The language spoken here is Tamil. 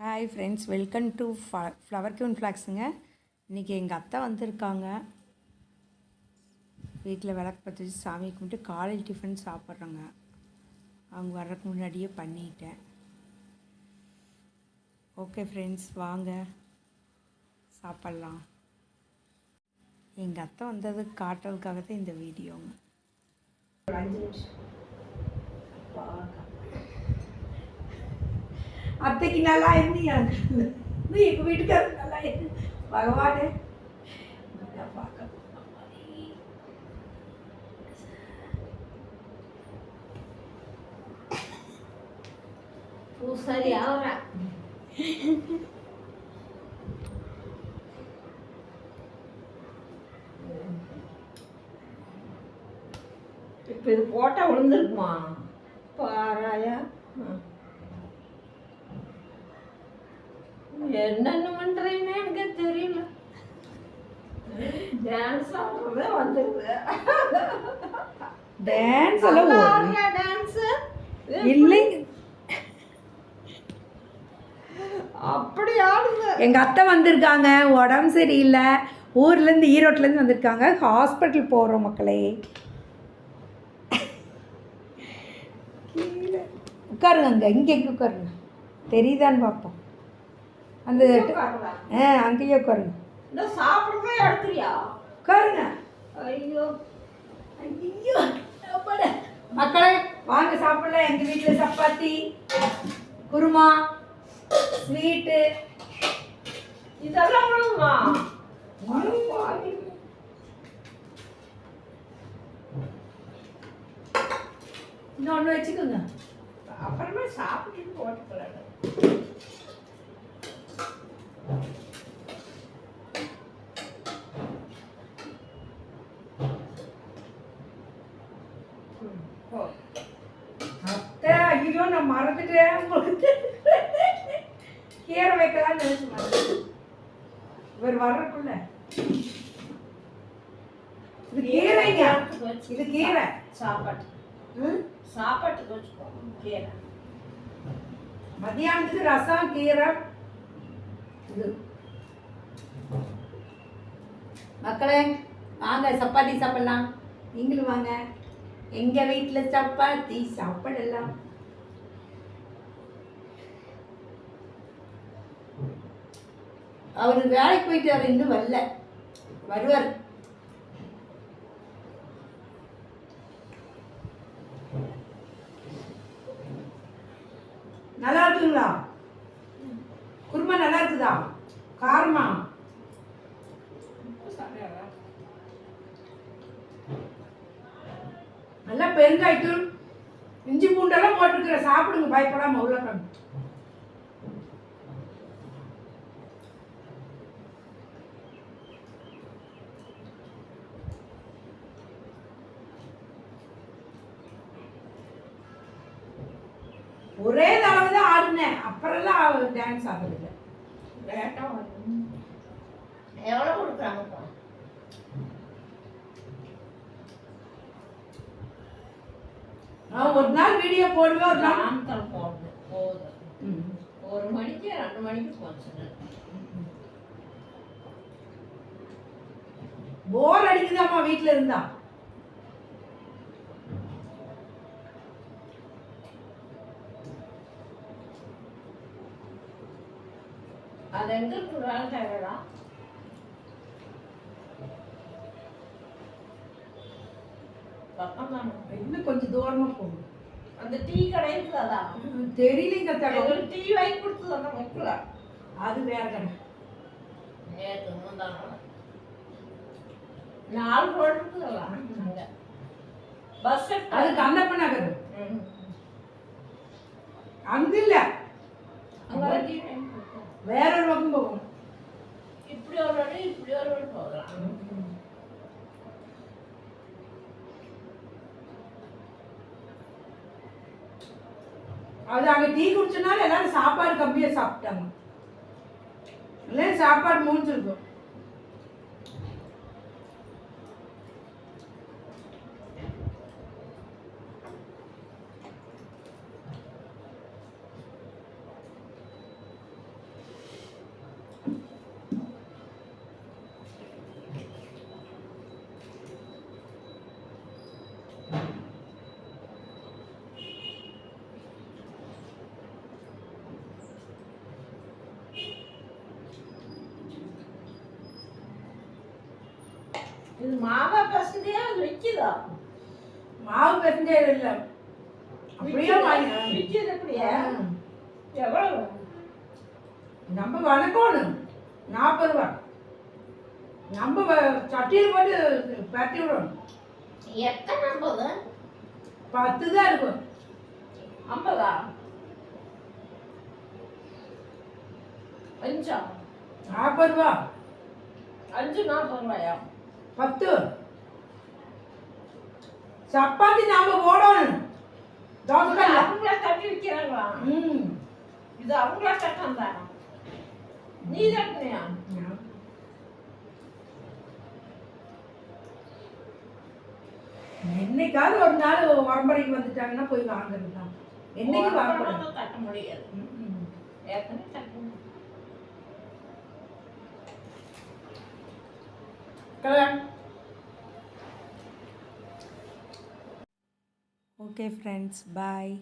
Hi friends welcome to flower queen ஃப்ளாக்ஸுங்க இன்றைக்கி எங்கள் அத்தை வந்திருக்காங்க. வீட்டில் விளக்கு பற்றி வச்சு சாமி கும்பிட்டு காலையில் டிஃபன் சாப்பிட்றோங்க. அவங்க வர்றதுக்கு முன்னாடியே பண்ணிட்டேன். ஓகே ஃப்ரெண்ட்ஸ் வாங்க. சாப்பிட்லாம். எங்கள் அத்தை வந்தது காட்டுறதுக்காக தான் இந்த வீடியோங்க அஞ்சு நிமிஷம். அத்தைக்கு நல்லா இருந்து எனக்கு இல்லை. நீ எங்க வீட்டுக்காரர் நல்லா இருந்து. பகவானே நல்லா பார்க்க பூசாரி ஆகிறா இப்போ இது போட்டா விழுந்துருக்குமா பாராயா. என்னென்ன பண்றேன்னு எனக்கு தெரியல. டான்ஸ் ஆடுறதே வந்துருது டான்ஸ் எல்லாம். டான்ஸ் இல்லைங்க அப்படி ஆடுது. எங்கள் அத்தை வந்திருக்காங்க உடம்பு சரியில்லை. ஊர்லேருந்து ஈரோட்லேருந்து வந்திருக்காங்க. ஹாஸ்பிட்டல் போகிறோம் மக்களே. கீழே. உட்காருங்க அங்கே இங்கே எங்கே உட்காருங்க. தெரியுதான்னு பார்ப்போம். அந்த. ஆ அங்கேயே உட்காருங்க. உட்காருங்க. மக்களே வாங்க சாப்பிடலாம். எங்கள் வீட்டில் சப்பாத்தி குருமா ஸ்வீட்டு இதெல்லாம் இன்னொன்று வச்சுக்கோங்க. அப்புறமே சாப்பிட்டு போட்டுக்கலாம் அத்தை ஐயோ நான் மறந்துட்டேன் உங்களுக்கு. கீரை வைக்கலாம்னு நினைச்சு. இவர் வர்றதுக்குள்ள. இது கீரைங்க இது கீரை. சாப்பாட்டு? சாப்பாட்டுக்கு வச்சுக்கோ கீரை. மத்தியானத்துக்கு ரசம் கீரை இது. மக்களே வாங்க சப்பாத்தி சாப்பிடலாம். நீங்களும் வாங்க. எங்க வீட்டில் சப்பாத்தி சாப்பிடலாம். அவர் வேலைக்கு போயிட்டு அவர் இன்னும் வரல. வருவார். நல்லா இருக்குங்களா? குருமா நல்லா இருக்குதா? காரமா? நல்லா பெருங்காய்த்தூள் இஞ்சி பூண்டெல்லாம் போட்டுருக்குற சாப்பிடுங்க பயப்படாம உருளைக்கிழங்கு. ஒரே ஆடினேன் அப்புறம்லாம் டான்ஸ் ஆடுறதில்லை லேட்டா வரும் எவ்வளோ கொடுக்குறாங்கப்பா நான் ஒரு நாள் வீடியோ போடுவேன் ஒரு நாள். ஒரு மணிக்கு ரெண்டு மணிக்கு போச்சு போர் அடிக்குதாம்மா வீட்டில் இருந்தா அது எங்க பக்கம் தானே இன்னும் கொஞ்சம் தூரமா போகும் அந்த டீ கடை இருக்குதா தெரியலங்க தகவல் டீ வாங்கி கொடுத்தது அந்த முக்கில் அது வேற கடை நாலு ரோடு இருக்குதுல்ல அங்க பஸ் அது கண்ணப்ப நகர். அங்க இல்ல அது அங்க டீ குடிச்சனால எல்லாரும் சாப்பாடு கம்மியா சாப்பிட்டாங்க இல்லை சாப்பாடு மூஞ்சிருக்கும் இது மாவா பசங்க விற்கிதா மாவு பெசஞ்சே இல்லை அப்படியே விற்கிது அப்படியே எவ்வளவு நம்ம வணக்கணும் நாற்பது ரூபா நம்ம சட்டியில் போட்டு பரட்டி விடணும் எத்தனை ஐம்பது பத்து தான் இருக்கும் ஐம்பதா அஞ்சா நாற்பது ரூபா அஞ்சு நாற்பது ரூபாயா பத்து. சப்பாத்தி நாம போடணும். தோசைக்கல்ல அவங்கள தட்டி விற்கிறாங்களா ம். இது அவங்கள தட்டம் தானா நீ தட்டினியா? என்னைக்காவது ஒரு நாள் உடம்பரைக்கு வந்துட்டாங்கன்னா போய் வாங்குறது தான் என்னைக்கு உடம்புல தட்ட முடியாது. ஏற்கனவே ஓகே ஃப்ரெண்ட்ஸ் பாய்